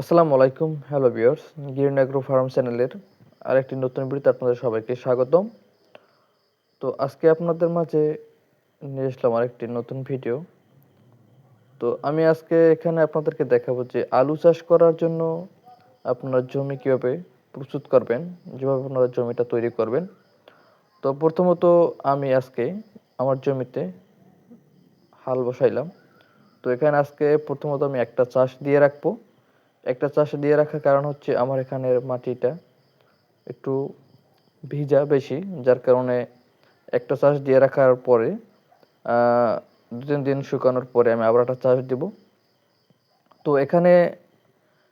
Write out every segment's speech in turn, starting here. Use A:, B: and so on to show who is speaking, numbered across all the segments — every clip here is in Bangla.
A: আসসালামু আলাইকুম, hello viewers, green agro farm চ্যানেলের আরেকটি নতুন ভিডিওতে আপনাদের সবাইকে স্বাগতম। তো আজকে আপনাদের মাঝে নিয়ে আসলাম আরেকটি নতুন ভিডিও। তো আমি আজকে এখানে আপনাদেরকে দেখাবো যে আলু চাষ করার জন্য আপনারা জমি কীভাবে প্রস্তুত করবেন, যেভাবে আপনারা জমিটা তৈরি করবেন। তো প্রথমত আমি আজকে আমার জমিতে হাল বসাইলাম। তো এখানে আজকে প্রথমত আমি একটা চাষ দিয়ে রাখব। একটা চাষ দিয়ে রাখার কারণ হচ্ছে আমার এখানের মাটিটা একটু ভিজা বেশি, যার কারণে একটা চাষ দিয়ে রাখার পরে দু তিন দিন শুকানোর পরে আমি আবার একটা চাষ দিব। তো এখানে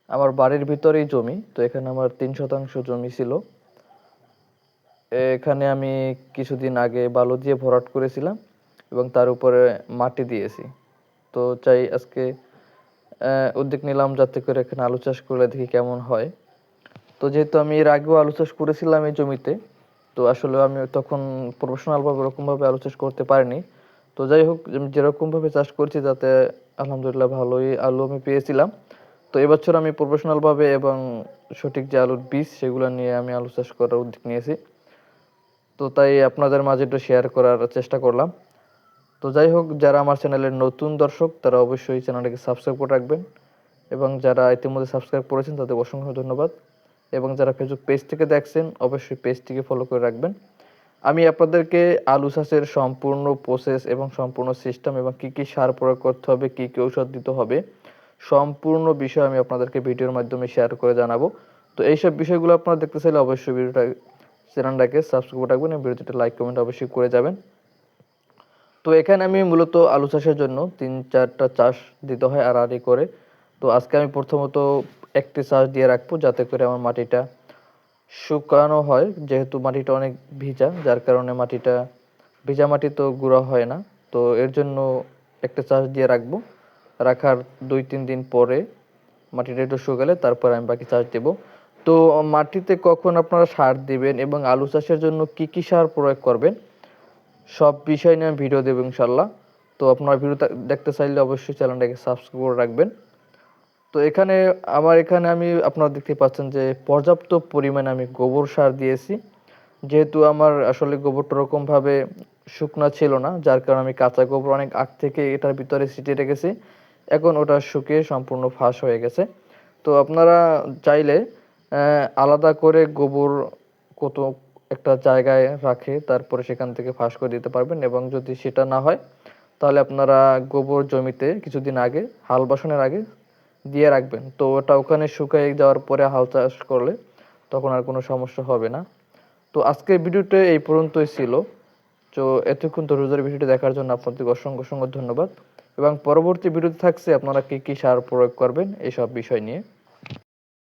A: আমার বাড়ির ভিতরেই জমি, তো এখানে আমার তিন শতাংশ জমি ছিল। এখানে আমি কিছুদিন আগে বালু দিয়ে ভরাট করেছিলাম এবং তার উপরে মাটি দিয়েছি। তো চাই আজকে উদ্যোগ নিলাম যাতে করে এখানে আলু চাষ করলে দেখি কেমন হয়। তো যেহেতু আমি এর আগেও আলু চাষ করেছিলাম এই জমিতে, তো আসলে আমি তখন প্রফেশনাল ভাবে ওরকম ভাবে আলু চাষ করতে পারিনি। তো যাই হোক যেরকম ভাবে চাষ করছি যাতে আলহামদুলিল্লাহ ভালোই আলু আমি পেয়েছিলাম। তো এবছর আমি প্রফেশনাল ভাবে এবং সঠিক যে আলুর বীজ সেগুলো নিয়ে আমি আলু চাষ করার উদ্যোগ নিয়েছি। তো তাই আপনাদের মাঝে একটু শেয়ার করার চেষ্টা করলাম। তো যাই হোক যারা আমার চ্যানেলের নতুন দর্শক, তারা অবশ্যই চ্যানেলটাকে সাবস্ক্রাইব করে রাখবেন। এবং যারা ইতিমধ্যে সাবস্ক্রাইব করেছেন, তাদের অসংখ্য ধন্যবাদ। এবং যারা ফেসবুক পেজ থেকে দেখছেন, অবশ্যই পেজটিকে ফলো করে রাখবেন। আমি আপনাদেরকে আলু চাষের সম্পূর্ণ প্রসেস এবং সম্পূর্ণ সিস্টেম এবং কি কি সার প্রয়োগ করতে হবে, কি কী ঔষধ দিতে হবে, সম্পূর্ণ বিষয় আমি আপনাদেরকে ভিডিওর মাধ্যমে শেয়ার করে জানাব। তো এইসব বিষয়গুলো আপনারা দেখতে চাইলে অবশ্যই ভিডিওটা, চ্যানেলটাকে সাবস্ক্রাইব করে রাখবেন এবং ভিডিওতে লাইক কমেন্ট অবশ্যই করে যাবেন। তো এখানে আমি মূলত আলু চাষের জন্য তিন চারটা চাষ দিতে হয় আড়াআড়ি করে। তো আজকে আমি প্রথমত একটি চাষ দিয়ে রাখব যাতে করে আমার মাটিটা শুকানো হয়, যেহেতু মাটিটা অনেক ভিজা, যার কারণে মাটিটা, ভিজা মাটি তো গুঁড়া হয় না। তো এর জন্য একটা চাষ দিয়ে রাখব। রাখার দুই তিন দিন পরে মাটিটা একটু শুকালে তারপর আমি বাকি চাষ দেব। তো মাটিতে কখন আপনারা সার দিবেন এবং আলু চাষের জন্য কি কি সার প্রয়োগ করবেন? সব বিষয় নিয়ে ভিডিও দেবো ইনশাল্লাহ তো আপনারা ভিডিও দেখতে চাইলে অবশ্যই চ্যানেলটাকে সাবস্ক্রাইব করে রাখবেন। তো এখানে আমার এখানে আমি আপনারা দেখতে পাচ্ছেন যে পর্যাপ্ত পরিমাণে আমি গোবর সার দিয়েছি। যেহেতু আমার আসলে গোবরটা ওরকমভাবে শুকনা ছিল না, যার কারণে আমি কাঁচা গোবর অনেক আগ থেকে এটার ভিতরে ছিটিয়ে রেখেছি। এখন ওটা শুকিয়ে সম্পূর্ণ ফাঁস হয়ে গেছে। তো আপনারা চাইলে আলাদা করে গোবর কত একটা জায়গায় রাখে, তারপরে সেখান থেকে ফাঁস করে দিতে পারবেন এবং যদি সেটা না হয়, তাহলে আপনারা গোবর জমিতে কিছুদিন আগে, হাল বসানোর আগে দিয়ে রাখবেন। তো ওটা ওখানে শুকিয়ে যাওয়ার পরে হাল চাষ করলে তখন আর কোনো সমস্যা হবে না। তো আজকের ভিডিওটা এই পর্যন্তই ছিল। তো এতক্ষণ ধরে ভিডিওটি দেখার জন্য আপনাদেরকে অসংখ্য অসংখ্য ধন্যবাদ। এবং পরবর্তী ভিডিওতে থাকছে, আপনারা কি কি সার প্রয়োগ করবেন এইসব বিষয় নিয়ে।